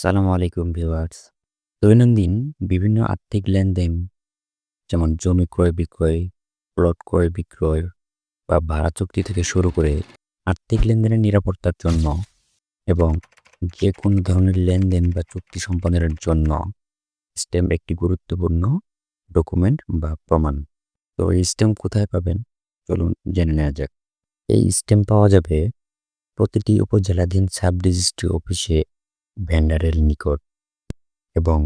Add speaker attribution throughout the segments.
Speaker 1: আসসালামু আলাইকুম ভিউয়ার্স। দৈনন্দিন বিভিন্ন আর্থিক লেনদেন, যেমন জমি ক্রয় বিক্রয় প্লট ক্রয় বিক্রয় বা ভাড়া চুক্তি থেকে শুরু করে আর্থিক লেনদেনের নিরাপত্তার জন্য এবং যে কোনো ধরনের লেনদেন বা চুক্তি সম্পাদনের জন্য স্ট্যাম্প একটি গুরুত্বপূর্ণ ডকুমেন্ট বা প্রমাণ। তো এই স্ট্যাম্প কোথায় পাবেন? চলুন জেনে নেওয়া যাক। এই স্ট্যাম্প পাওয়া যাবে প্রতিটি উপজেলাধীন সাব রেজিস্ট্রি অফিসে ভেন্ডারের নিকট এবং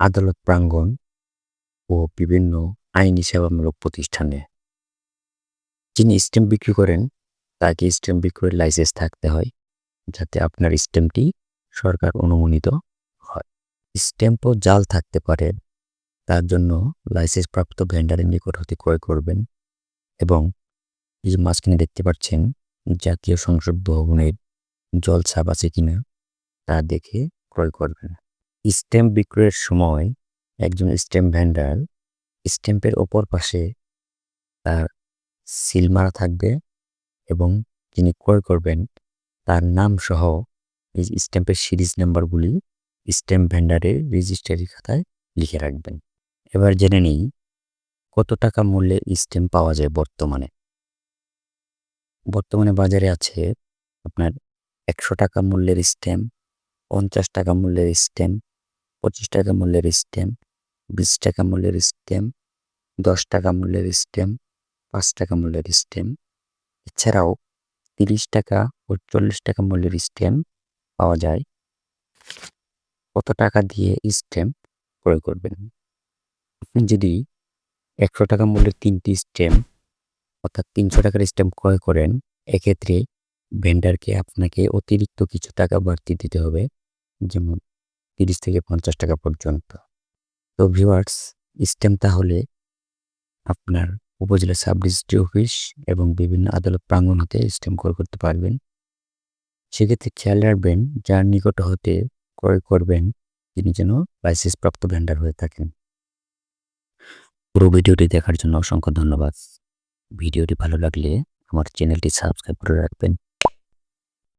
Speaker 1: আদালত প্রাঙ্গণ ও বিভিন্ন আইনি সেবামূলক প্রতিষ্ঠানে। যিনি স্ট্যাম্প বিক্রি করেন, তাকে স্ট্যাম্প বিক্রয়ের লাইসেন্স থাকতে হয়, যাতে আপনার স্ট্যাম্পটি সরকার অনুমোদিত হয়। স্ট্যাম্পও জাল থাকতে পারে, তার জন্য লাইসেন্স প্রাপ্ত ভেন্ডারের নিকট হতে ক্রয় করবেন এবং এই যে মাঝখানে দেখতে পাচ্ছেন, জাতীয় সংসদ ভবনের জল ছাপ আছে কিনা তা দেখে ক্রয় করবেন। স্ট্যাম্প বিক্রয়ের সময় একজন স্ট্যাম্প ভেন্ডার স্ট্যাম্পের ওপর পাশে তার সিল মারা থাকবে এবং যিনি ক্রয় করবেন তার নাম সহ এই স্ট্যাম্পের সিরিজ নাম্বারগুলি স্ট্যাম্প ভেন্ডারের রেজিস্ট্রারি খাতায় লিখে রাখবেন। এবার জেনে নিই কত টাকা মূল্যের স্ট্যাম্প পাওয়া যায় বর্তমানে। বর্তমানে বাজারে আছে আপনার একশো টাকা মূল্যের স্ট্যাম্প পঞ্চাশ টাকা মূল্যের স্ট্যাম্প পঁচিশ টাকা মূল্যের স্ট্যাম্প বিশ টাকা মূল্যের স্ট্যাম্প দশ টাকা মূল্যের স্ট্যাম্প পাঁচ টাকা মূল্যের স্ট্যাম্প এছাড়াও তিরিশ টাকা ও চল্লিশ টাকা মূল্যের স্ট্যাম্প পাওয়া যায়। কত টাকা দিয়ে স্ট্যাম্প ক্রয় করবেন? আপনি যদি একশো টাকা মূল্যের তিনটি স্ট্যাম্প অর্থাৎ তিনশো টাকার স্ট্যাম্প ক্রয় করেন, এক্ষেত্রে ভেন্ডারকে আপনাকে অতিরিক্ত কিছু টাকা বাড়তি দিতে হবে। যেমন তিরিশ থেকে পঞ্চাশ টাকা পর্যন্ত। তো ভিউয়ার্স স্ট্যাম্প তাহলে আপনার উপজেলা সাব রেজিস্ট্রি অফিস এবং বিভিন্ন আদালত প্রাঙ্গণ হতে স্ট্যাম্প ক্রয় করতে পারবেন। সেক্ষেত্রে খেয়াল রাখবেন, যার নিকট হতে ক্রয় করবেন, তিনি যেন লাইসেন্স প্রাপ্ত ভেন্ডার হয়ে থাকেন। পুরো ভিডিওটি দেখার জন্য অসংখ্য ধন্যবাদ। ভিডিওটি ভালো লাগলে আমার চ্যানেলটি সাবস্ক্রাইব করে রাখবেন।